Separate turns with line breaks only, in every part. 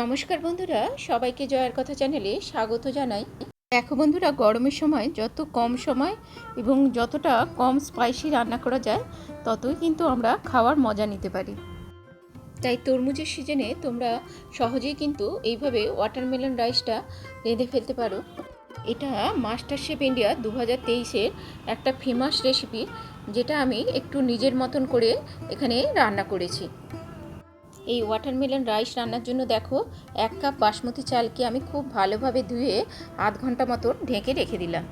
নমস্কার বন্ধুরা, সবাইকে জয়ার কথা চ্যানেলে স্বাগত জানাই। দেখো বন্ধুরা, গরমের সময় যত কম সময় এবং যতটা কম স্পাইসি রান্না করা যায়, ততই কিন্তু আমরা খাওয়ার মজা নিতে পারি। তাই তরমুজের সিজনে তোমরা সহজেই কিন্তু এইভাবে ওয়াটারমেলন রাইসটা রেঁধে ফেলতে পারো। এটা মাস্টার শেফ ইন্ডিয়া দু হাজার তেইশের একটা ফেমাস রেসিপি যেটা আমি একটু নিজের মতন করে এখানে রান্না করেছি। এই ওয়াটারমেলন রাইস রান্নার জন্য দেখো, এক কাপ বাসমতি চালকে আমি খুব ভালোভাবে ধুয়ে আধ ঘণ্টা মতন ঢেকে রেখে দিলাম।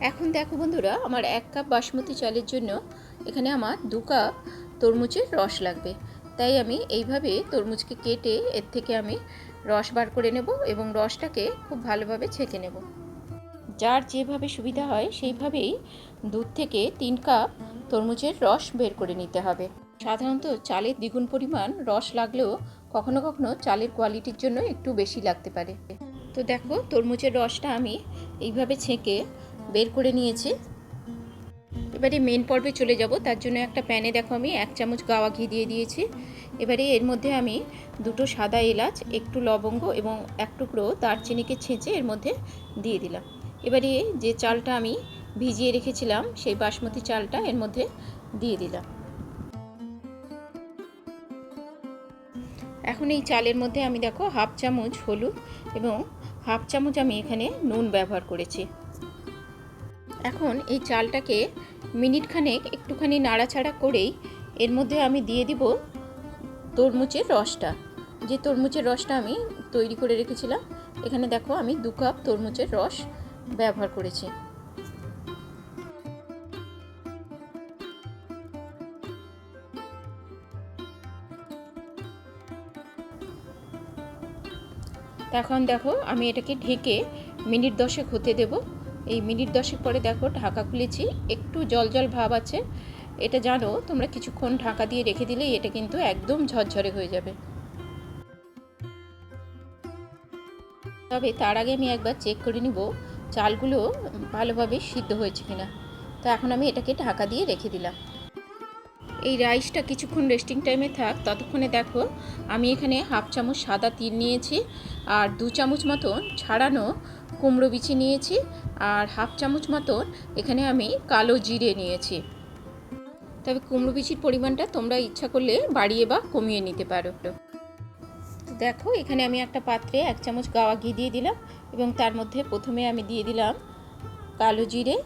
এখন দেখো বন্ধুরা, আমার এক কাপ বাসমতি চালের জন্য এখানে আমার দু কাপ তরমুজের রস লাগবে। তাই আমি এইভাবে তরমুজকে কেটে এর থেকে আমি রস বার করে নেব এবং রসটাকে খুব ভালোভাবে ছেঁকে নেব। যার যেভাবে সুবিধা হয়, সেইভাবেই দুধ থেকে তিন কাপ তরমুজের রস বের করে নিতে হবে। সাধারণত চালের দ্বিগুণ পরিমাণ রস লাগলেও কখনো কখনো চালের কোয়ালিটির জন্য একটু বেশি লাগতে পারে। তো দেখো, তরমুজের রসটা আমি এইভাবে ছেঁকে বের করে নিয়েছি। এবারে মেন পর্বে চলে যাব। তার জন্য একটা প্যানে দেখো আমি এক চামচ গাওয়া ঘি দিয়ে দিয়েছি। এবারে এর মধ্যে আমি দুটো সাদা এলাচ, একটু লবঙ্গ এবং এক টুকরো দারচিনিকে ছেঁচে এর মধ্যে দিয়ে দিলাম। এবারে যে চালটা আমি ভিজিয়ে রেখেছিলাম, সেই বাসমতি চালটা এর মধ্যে দিয়ে দিলাম। এখন এই চালের মধ্যে আমি দেখো হাফ চামচ হলুদ এবং হাফ চামচ আমি এখানে নুন ব্যবহার করেছি। এখন এই চালটাকে মিনিট খানেক একটুখানি নাড়াচাড়া করেই এর মধ্যে আমি দিয়ে দিব তরমুজের রসটা। যে তরমুজের রসটা আমি তৈরি করে রেখেছিলাম, এখানে দেখো আমি দু কাপ তরমুজের রস ব্যবহার করেছি। এখন দেখো আমি এটাকে ঢেকে মিনিট দশেক হতে দেব। এই মিনিট দশেক পরে দেখো ঢাকা খুলেছি। একটু জল জল ভাব আছে। এটা জানো, তোমরা কিছুক্ষণ ঢাকা দিয়ে রেখে দিলেই এটা কিন্তু একদম ঝরঝরে হয়ে যাবে। তবে তার আগে আমি একবার চেক করে নিব চালগুলো ভালোভাবে সিদ্ধ হয়েছে কিনা। তো এখন আমি এটাকে ঢাকা দিয়ে রেখে দিলাম। এই রাইসটা কিছুক্ষণ রেস্টিং টাইমে থাক, ততক্ষণে দেখো আমি এখানে হাফ চামচ সাদা তিল নিয়েছি আর দু চামচ মতন ছাড়ানো কুমড়ো বিচি নিয়েছি আর হাফ চামচ মতন এখানে আমি কালো জিরে নিয়েছি। তবে কুমড়ো বিচির পরিমাণটা তোমরা ইচ্ছা করলে বাড়িয়ে বা কমিয়ে নিতে পারো। দেখো এখানে আমি একটা পাত্রে এক চামচ গাওয়া ঘি দিয়ে দিলাম এবং তার মধ্যে প্রথমে আমি দিয়ে দিলাম কালো জিরে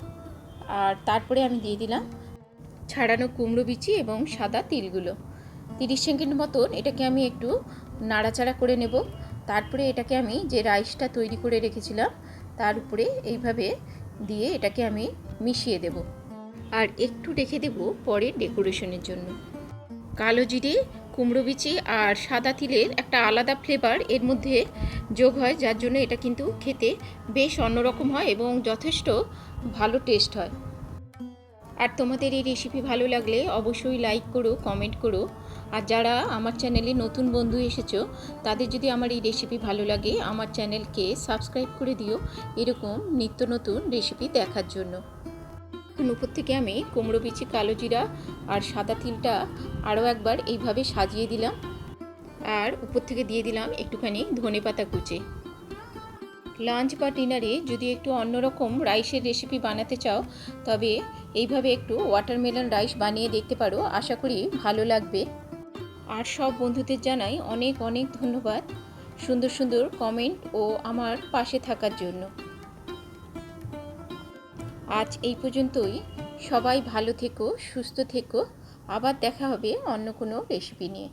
আর তারপরে আমি দিয়ে দিলাম ছাড়ানো কুমড়ো বিচি এবং সাদা তিলগুলো। তিরিশ সেকেন্ড মতন এটাকে আমি একটু নাড়াচাড়া করে নেব। তারপরে এটাকে আমি যে রাইসটা তৈরি করে রেখেছিলাম, তার উপরে এইভাবে দিয়ে এটাকে আমি মিশিয়ে দেব। আর একটু রেখে দেব পরে ডেকোরেশনের জন্য। কালো জিরে, কুমড়ো বিচি আর সাদা তিলের একটা আলাদা ফ্লেভার এর মধ্যে যোগ হয়, যার জন্য এটা কিন্তু খেতে বেশ অন্যরকম হয় এবং যথেষ্ট ভালো টেস্ট হয়। আর তোমাদের এই রেসিপি ভালো লাগলে অবশ্যই লাইক করো কমেন্ট করো। আর যারা আমার চ্যানেলে নতুন বন্ধু এসেছ, তাদের যদি আমার এই রেসিপি ভালো লাগে, আমার চ্যানেলকে সাবস্ক্রাইব করে দিও। এরকম নিত্য নতুন রেসিপি দেখার জন্য। উপর থেকে আমি কুমড়ো বিচি, কালো জিরা আর সাদা তিলটা আরও একবার এইভাবে সাজিয়ে দিলাম। আর উপর থেকে দিয়ে দিলাম একটুখানি ধনে পাতা কুচি। লাঞ্চ বা ডিনারে যদি একটু অন্যরকম রাইসের রেসিপি বানাতে চাও, তবে এইভাবে একটু ওয়াটারমেলন রাইস বানিয়ে দেখতে পারো। আশা করি ভালো লাগবে। আর সব বন্ধুদের জানাই অনেক অনেক ধন্যবাদ সুন্দর সুন্দর কমেন্ট ও আমার পাশে থাকার জন্য। আজ এই পর্যন্তই। সবাই ভালো থেকো, সুস্থ থেকো। আবার দেখা হবে অন্য কোনো রেসিপি নিয়ে।